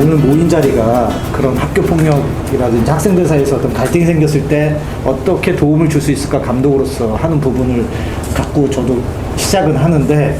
오늘 모인 자리가 그런 학교 폭력이라든지 학생들 사이에서 어떤 갈등이 생겼을 때 어떻게 도움을 줄 수 있을까 감독으로서 하는 부분을 갖고 저도 시작은 하는데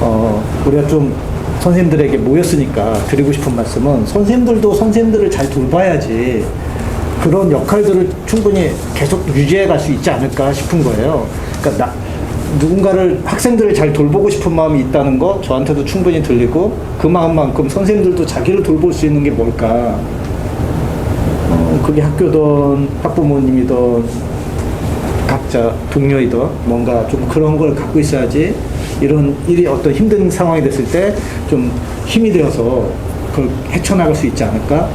어, 우리가 좀 선생님들에게 모였으니까 드리고 싶은 말씀은 선생님들도 선생님들을 잘 돌봐야지 그런 역할들을 충분히 계속 유지해 갈 수 있지 않을까 싶은 거예요. 그러니까 나, 누군가를 학생들을 잘 돌보고 싶은 마음이 있다는 거 저한테도 충분히 들리고 그 마음만큼 선생님들도 자기를 돌볼 수 있는 게 뭘까? 어, 그게 학교든 학부모님이든 각자 동료이든 뭔가 좀 그런 걸 갖고 있어야지 이런 일이 어떤 힘든 상황이 됐을 때 좀 힘이 되어서 그걸 헤쳐나갈 수 있지 않을까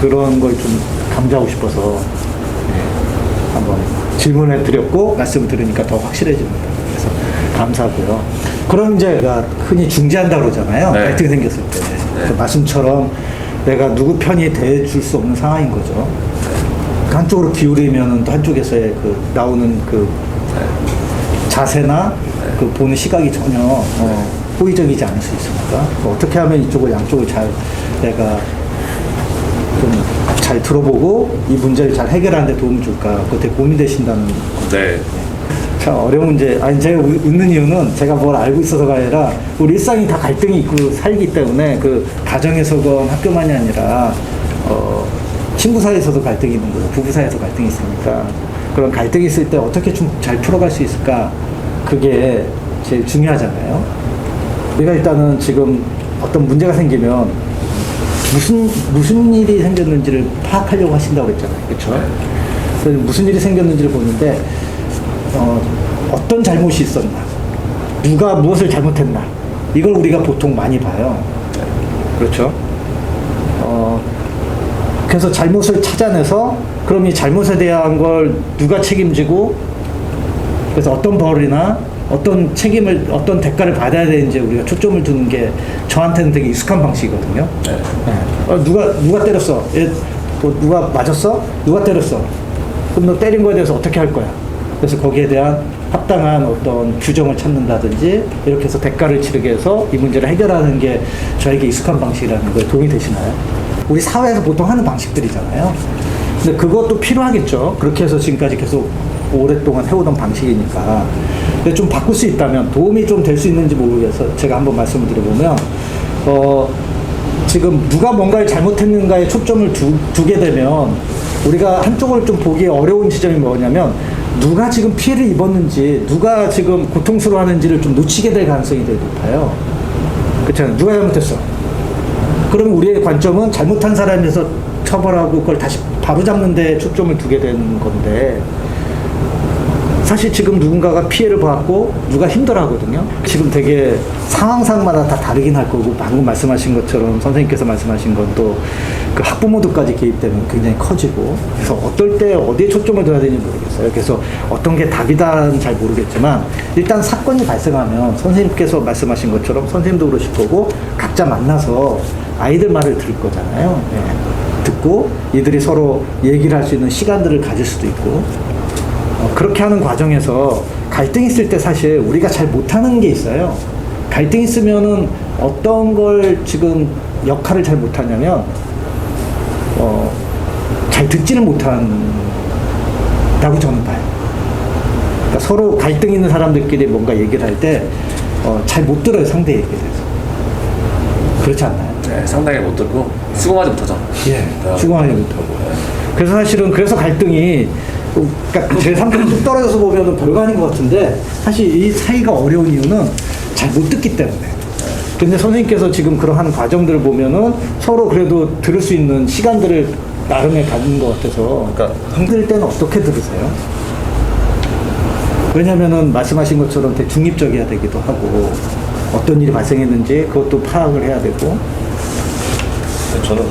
그런 걸 좀 감지하고 싶어서 네, 한번 질문을 드렸고 말씀을 들으니까 더 확실해집니다. 그래서 감사하고요. 그럼 이제 내가 흔히 중재한다 그러잖아요. 네. 갈등이 생겼을 때. 그 말씀처럼 내가 누구 편이 대줄 수 없는 상황인 거죠. 그 한쪽으로 기울이면 또 한쪽에서의 그 나오는 그 자세나 그 보는 시각이 전혀 어, 호의적이지 않을 수 있으니까 뭐 어떻게 하면 이쪽을 양쪽을 잘 내가 좀 잘 들어보고 이 문제를 잘 해결하는 데 도움을 줄까 되게 고민되신다는 네. 참 어려운 문제. 아니 제가 우- 웃는 이유는 제가 뭘 알고 있어서가 아니라 우리 일상이 다 갈등이 있고 살기 때문에 그 가정에서건 학교만이 아니라 어, 친구 사이에서도 갈등이 있는 거고 부부 사이에서 갈등이 있으니까 그런 갈등이 있을 때 어떻게 좀 잘 풀어갈 수 있을까 그게 제일 중요하잖아요. 우리가 일단은 지금 어떤 문제가 생기면 무슨 무슨 일이 생겼는지를 파악하려고 하신다고 그랬잖아요. 그렇죠? 그래서 무슨 일이 생겼는지를 보는데 어, 어떤 잘못이 있었나, 누가 무엇을 잘못했나, 이걸 우리가 보통 많이 봐요. 그렇죠? 어, 그래서 잘못을 찾아내서 그럼 이 잘못에 대한 걸 누가 책임지고 그래서 어떤 벌이나 어떤 책임을 어떤 대가를 받아야 되는지 우리가 초점을 두는 게 저한테는 되게 익숙한 방식이거든요. 네. 네. 어, 누가 누가 때렸어? 얘, 뭐 누가 맞았어? 누가 때렸어? 그럼 너 때린 거에 대해서 어떻게 할 거야? 그래서 거기에 대한 합당한 어떤 규정을 찾는다든지 이렇게 해서 대가를 치르게 해서 이 문제를 해결하는 게 저에게 익숙한 방식이라는 거에 도움이 되시나요? 우리 사회에서 보통 하는 방식들이잖아요. 근데 그것도 필요하겠죠. 그렇게 해서 지금까지 계속 오랫동안 해오던 방식이니까. 근데 좀 바꿀 수 있다면 도움이 좀 될 수 있는지 모르겠어서 제가 한번 말씀을 드려보면, 어, 지금 누가 뭔가를 잘못했는가에 초점을 두, 두게 되면 우리가 한쪽을 좀 보기 어려운 지점이 뭐냐면 누가 지금 피해를 입었는지 누가 지금 고통스러워하는지를 좀 놓치게 될 가능성이 되게 높아요. 그렇잖아요. 누가 잘못했어? 그러면 우리의 관점은 잘못한 사람에서 처벌하고 그걸 다시 바로잡는 데 초점을 두게 되는 건데 사실 지금 누군가가 피해를 받고 누가 힘들어하거든요. 지금 되게 상황상마다 다 다르긴 할 거고 방금 말씀하신 것처럼 선생님께서 말씀하신 것도 그 학부모들까지 개입되면 굉장히 커지고 그래서 어떨 때 어디에 초점을 둬야 되는지 모르겠어요. 그래서 어떤 게 답이다는 잘 모르겠지만 일단 사건이 발생하면 선생님께서 말씀하신 것처럼 선생님도 그러실 거고 각자 만나서 아이들 말을 들을 거잖아요. 예. 듣고 이들이 서로 얘기를 할 수 있는 시간들을 가질 수도 있고 어, 그렇게 하는 과정에서 갈등 있을 때 사실 우리가 잘 못하는 게 있어요. 갈등 있으면은 어떤 걸 지금 역할을 잘 못하냐면 어, 잘 듣지는 못한다고 저는 봐요. 그러니까 서로 갈등 있는 사람들끼리 뭔가 얘기를 할때 어, 잘못 들어요 상대 얘기에 대해서. 그렇지 않나요? 네. 상당히 못 듣고 수긍하지 못하죠. 예, 수긍하지 못하고. 그래서 사실은 그래서 갈등이 그러니까 제 상태로 뚝 떨어져서 보면은 별거 아닌 것 같은데 사실 이 사이가 어려운 이유는 잘 못 듣기 때문에. 근데 선생님께서 지금 하는 과정들을 보면은 서로 그래도 들을 수 있는 시간들을 나름에 가진 것 같아서 그러니까 힘들 때는 어떻게 들으세요? 왜냐면은 말씀하신 것처럼 되게 중립적이어야 되기도 하고 어떤 일이 발생했는지 그것도 파악을 해야 되고 저는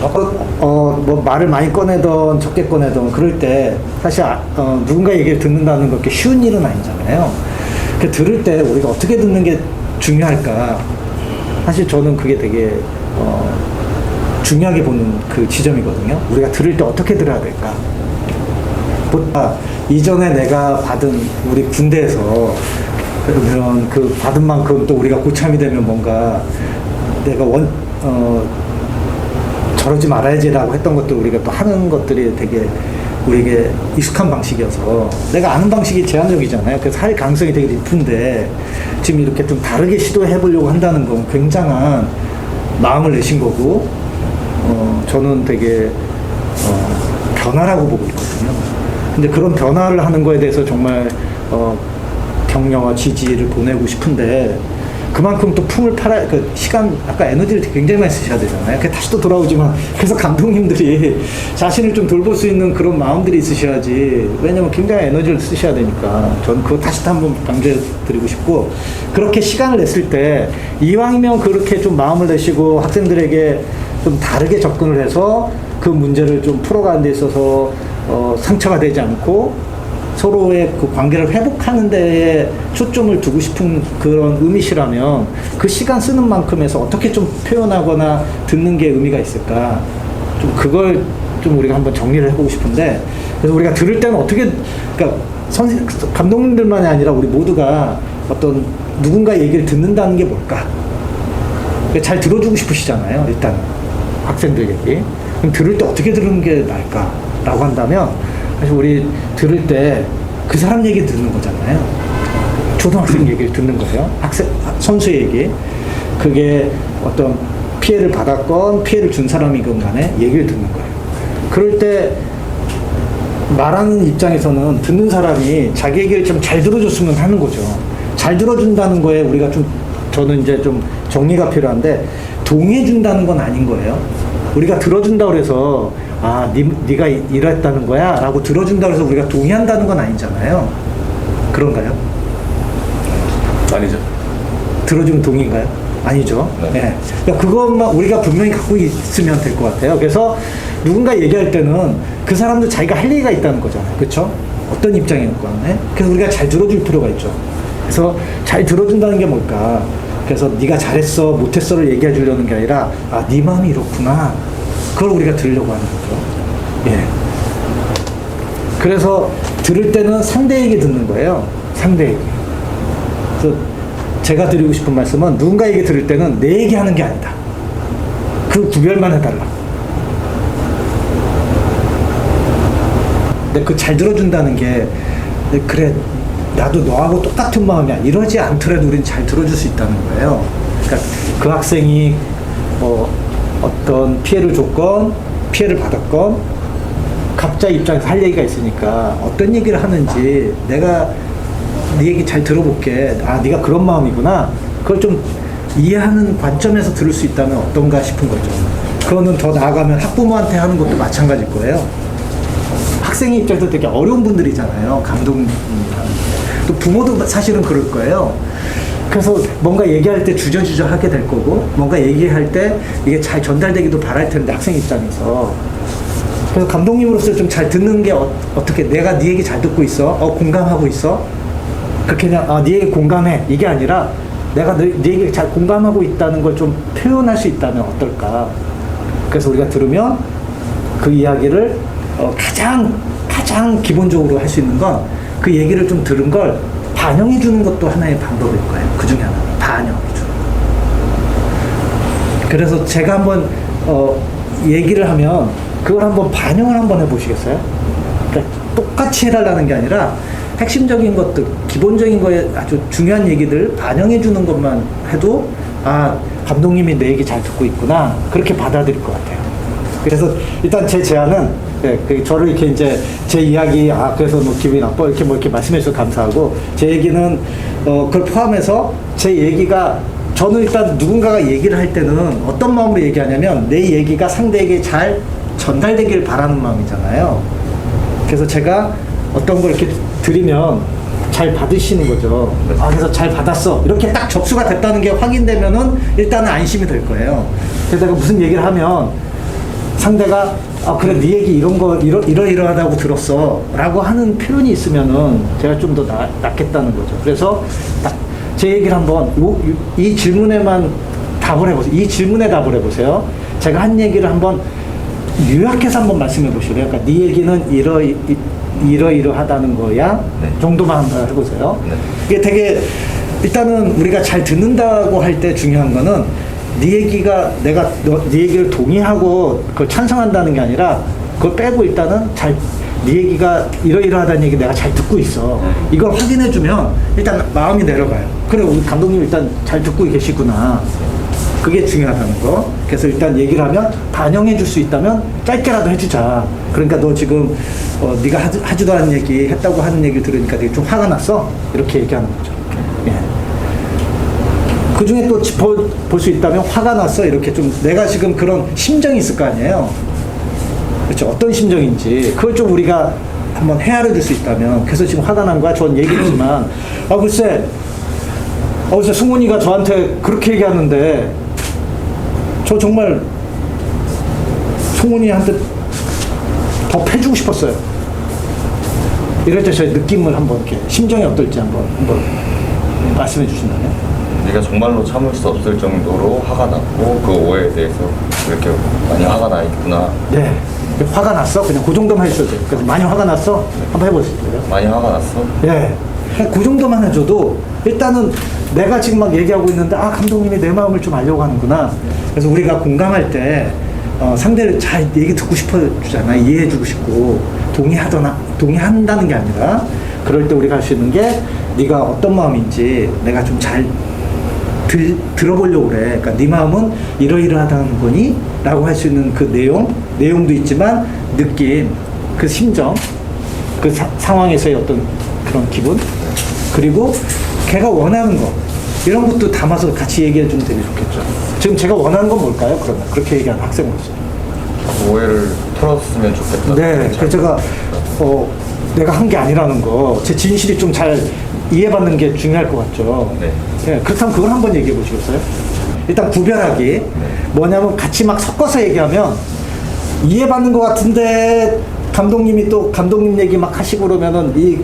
어, 뭐 말을 많이 꺼내던 적게 꺼내던 그럴 때 사실 아, 어, 누군가 얘기를 듣는다는 게 쉬운 일은 아니잖아요. 그 들을 때 우리가 어떻게 듣는 게 중요할까? 사실 저는 그게 되게 어, 중요하게 보는 그 지점이거든요. 우리가 들을 때 어떻게 들어야 될까? 보다 이전에 내가 받은 우리 군대에서 그러면 그 받은 만큼 또 우리가 고참이 되면 뭔가 내가 원, 어, 저러지 말아야지라고 했던 것들 우리가 또 하는 것들이 되게 우리에게 익숙한 방식이어서 내가 아는 방식이 제한적이잖아요. 그래서 할 가능성이 되게 높은데 지금 이렇게 좀 다르게 시도해 보려고 한다는 건 굉장한 마음을 내신 거고 어, 저는 되게 어, 변화라고 보고 있거든요. 근데 그런 변화를 하는 거에 대해서 정말 어, 격려와 지지를 보내고 싶은데 그만큼 또 품을 팔아 그 시간 아까 에너지를 굉장히 많이 쓰셔야 되잖아요. 그 다시 또 돌아오지만 그래서 감독님들이 자신을 좀 돌볼 수 있는 그런 마음들이 있으셔야지. 왜냐면 굉장히 에너지를 쓰셔야 되니까. 저는 그거 다시 또 한번 강조해 드리고 싶고. 그렇게 시간을 냈을 때 이왕이면 그렇게 좀 마음을 내시고 학생들에게 좀 다르게 접근을 해서 그 문제를 좀 풀어가는 데 있어서 어, 상처가 되지 않고 서로의 그 관계를 회복하는 데에 초점을 두고 싶은 그런 의미시라면 그 시간 쓰는 만큼에서 어떻게 좀 표현하거나 듣는 게 의미가 있을까? 좀 그걸 좀 우리가 한번 정리를 해보고 싶은데 그래서 우리가 들을 때는 어떻게 그러니까 선생 감독님들만이 아니라 우리 모두가 어떤 누군가 얘기를 듣는다는 게 뭘까? 잘 들어주고 싶으시잖아요 일단. 학생들 얘기 그럼 들을 때 어떻게 들으는 게 나을까라고 한다면 사실 우리 들을 때 그 사람 얘기 듣는 거잖아요 초등학생 얘기를 듣는 거예요 학생 선수 얘기 그게 어떤 피해를 받았건 피해를 준 사람이건 간에 얘기를 듣는 거예요 그럴 때 말하는 입장에서는 듣는 사람이 자기 얘기를 좀 잘 들어줬으면 하는 거죠. 잘 들어준다는 거에 우리가 좀 저는 이제 좀 정리가 필요한데 동의해준다는 건 아닌 거예요. 우리가 들어준다 그래서 아, 니, 네가 이- 이랬다는 거야 라고 들어준다 그래서 우리가 동의한다는 건 아니잖아요. 그런가요? 아니죠. 들어주면 동의인가요? 아니죠. 네. 네. 그러니까 그것만 우리가 분명히 갖고 있으면 될 것 같아요. 그래서 누군가 얘기할 때는 그 사람도 자기가 할 얘기가 있다는 거잖아요. 그렇죠? 어떤 입장이었건. 네? 그래서 우리가 잘 들어줄 필요가 있죠. 그래서 잘 들어준다는 게 뭘까? 그래서 네가 잘했어, 못했어를 얘기해 주려는 게 아니라 아, 네 마음이 이렇구나. 그걸 우리가 들으려고 하는 거죠. 예. 그래서 들을 때는 상대에게 듣는 거예요. 상대에게. 그래서 제가 드리고 싶은 말씀은 누군가 얘기 들을 때는 내 얘기하는 게 아니다. 그 구별만 해달라. 근데 그 잘 들어준다는 게 네, 그래 나도 너하고 똑같은 마음이야 이러지 않더라도 우린 잘 들어줄 수 있다는 거예요. 그러니까 그 학생이 뭐 어떤 피해를 줬건 피해를 받았건 각자 입장에서 할 얘기가 있으니까 어떤 얘기를 하는지 내가 네 얘기 잘 들어볼게. 아, 네가 그런 마음이구나. 그걸 좀 이해하는 관점에서 들을 수 있다면 어떤가 싶은 거죠. 그거는 더 나아가면 학부모한테 하는 것도 마찬가지일 거예요. 학생의 입장에서 되게 어려운 분들이잖아요. 감독님. 또 부모도 사실은 그럴 거예요. 그래서 뭔가 얘기할 때 주저주저 하게 될 거고, 뭔가 얘기할 때 이게 잘 전달되기도 바랄 텐데, 학생 입장에서. 그래서 감독님으로서 좀 잘 듣는 게 어, 떻게 내가 네 얘기 잘 듣고 있어? 어, 공감하고 있어? 그렇게 그냥, 아, 네 얘기 공감해. 이게 아니라, 내가 네, 네 얘기 잘 공감하고 있다는 걸 좀 표현할 수 있다면 어떨까? 그래서 우리가 들으면 그 이야기를 어, 가장 가장 기본적으로 할 수 있는 건 그 얘기를 좀 들은 걸 반영해 주는 것도 하나의 방법일 거예요. 그 중에 하나 반영해 주는. 그래서 제가 한번 어, 얘기를 하면 그걸 한번 반영을 한번 해보시겠어요? 그러니까 똑같이 해달라는 게 아니라 핵심적인 것들, 기본적인 거에 아주 중요한 얘기들 반영해 주는 것만 해도 아 감독님이 내 얘기 잘 듣고 있구나 그렇게 받아들일 것 같아요. 그래서 일단 제 제안은 예, 그 저를 이렇게 이제 제 이야기 아 그래서 뭐 기분이 나빠 이렇게 뭐 이렇게 말씀해 주셔서 감사하고 제 얘기는 어 그걸 포함해서 제 얘기가 저는 일단 누군가가 얘기를 할 때는 어떤 마음으로 얘기하냐면 내 얘기가 상대에게 잘 전달되길 바라는 마음이잖아요. 그래서 제가 어떤 걸 이렇게 드리면 잘 받으시는 거죠. 아, 그래서 잘 받았어. 이렇게 딱 접수가 됐다는 게 확인되면은 일단은 안심이 될 거예요. 내가 무슨 얘기를 하면 상대가 아 그래 네 얘기 이런 거 이러 이러이러하다고 들었어. 라고 하는 표현이 있으면은 제가 좀 더 낫겠다는 거죠. 그래서 딱제 얘기를 한번 요- 요- 이 질문에만 답을 해보세요. 이 질문에 답을 해보세요. 제가 한 얘기를 한번 요약해서 한번 말씀해 보시래요. 그러니까 네 얘기는 이러 이- 이러이러하다는 거야? 네. 정도만 한번 해보세요. 네. 이게 되게 일단은 우리가 잘 듣는다고 할 때 중요한 거는 네 얘기가 내가 너, 네 얘기를 동의하고 그걸 찬성한다는 게 아니라 그걸 빼고 일단은 잘 네 얘기가 이러이러하다는 얘기 내가 잘 듣고 있어. 이걸 확인해 주면 일단 마음이 내려가요. 그래 우리 감독님 일단 잘 듣고 계시구나. 그게 중요하다는 거. 그래서 일단 얘기를 하면 반영해 줄 수 있다면 짧게라도 해주자. 그러니까 너 지금 어, 네가 하지, 하지도 않은 얘기 했다고 하는 얘기 들으니까 되게 좀 화가 났어. 이렇게 얘기하는 거죠. 예. 그 중에 또 짚어볼 수 있다면 화가 났어. 이렇게 좀 내가 지금 그런 심정이 있을 거 아니에요. 그렇죠. 어떤 심정인지 그걸 좀 우리가 한번 헤아려 줄 수 있다면 그래서 지금 화가 난 거야. 전 얘기했지만 아 글쎄 어, 글쎄 승훈이가 저한테 그렇게 얘기하는데 저 정말 승훈이한테 더 패주고 싶었어요. 이럴 때 저의 느낌을 한번 이렇게 심정이 어떨지 한번 한번 말씀해 주신다면. 네가 정말로 참을 수 없을 정도로 화가 났고 그 오해에 대해서 이렇게 많이 화가 나 있구나 네. 화가 났어? 그냥 그 정도만 해줘도 돼요. 그래서 많이 화가 났어? 한번 해보세요. 많이 화가 났어? 예. 그냥 그 정도만 해줘도 일단은 내가 지금 막 얘기하고 있는데 아 감독님이 내 마음을 좀 알려고 하는구나. 그래서 우리가 공감할 때 어, 상대를 잘 얘기 듣고 싶어 주잖아. 이해해주고 싶고 동의하거나 동의한다는 게 아니라 그럴 때 우리가 할 수 있는 게 네가 어떤 마음인지 내가 좀잘 들, 들어보려고 그래. 그러니까 네 마음은 이러이러하다는 거니? 라고 할 수 있는 그 내용, 내용도 있지만 느낌, 그 심정, 그 사- 상황에서의 어떤 그런 기분, 그리고 걔가 원하는 거, 이런 것도 담아서 같이 얘기해 주면 되게 좋겠죠. 지금 제가 원하는 건 뭘까요? 그러면 그렇게 얘기하는 학생으로서. 그 오해를 털었으면 좋겠다 네, 그래서 제가 어, 내가 한 게 아니라는 거, 제 진실이 좀 잘 이해받는 게 중요할 것 같죠. 네. 예, 그렇다면 그걸 한번 얘기해 보시겠어요? 일단 구별하기. 뭐냐면 같이 막 섞어서 얘기하면 이해받는 것 같은데 감독님이 또 감독님 얘기 막 하시고 그러면은 이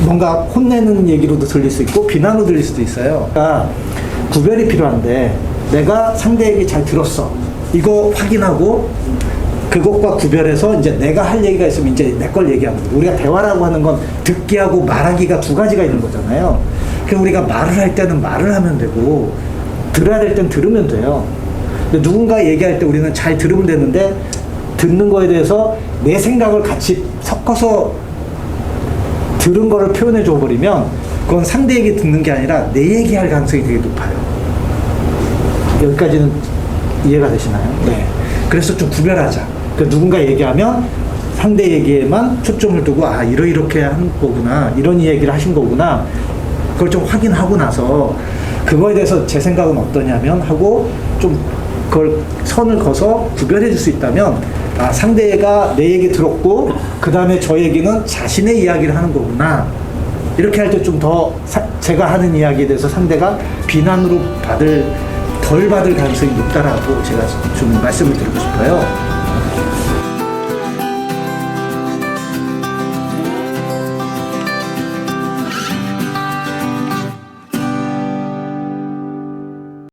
뭔가 혼내는 얘기로도 들릴 수 있고 비난으로 들릴 수도 있어요. 그러니까 구별이 필요한데 내가 상대 얘기 잘 들었어. 이거 확인하고 그것과 구별해서 이제 내가 할 얘기가 있으면 이제 내 걸 얘기하는 거예요. 우리가 대화라고 하는 건 듣기 하고 말하기가 두 가지가 있는 거잖아요. 그래서 우리가 말을 할 때는 말을 하면 되고 들어야 될 땐 들으면 돼요. 근데 누군가 얘기할 때 우리는 잘 들으면 되는데 듣는 거에 대해서 내 생각을 같이 섞어서 들은 거를 표현해 줘 버리면 그건 상대 얘기 듣는 게 아니라 내 얘기할 가능성이 되게 높아요. 여기까지는 이해가 되시나요? 네. 그래서 좀 구별하자. 그 누군가 얘기하면 상대 얘기에만 초점을 두고 아 이러 이렇게 한 거구나 이런 얘기를 하신 거구나 그걸 좀 확인하고 나서 그거에 대해서 제 생각은 어떠냐면 하고 좀 그걸 선을 그어서 구별해 줄 수 있다면 아 상대가 내 얘기 들었고 그 다음에 저 얘기는 자신의 이야기를 하는 거구나 이렇게 할 때 좀 더 제가 하는 이야기에 대해서 상대가 비난으로 받을 덜 받을 가능성이 높다라고 제가 좀 말씀을 드리고 싶어요. Thank you.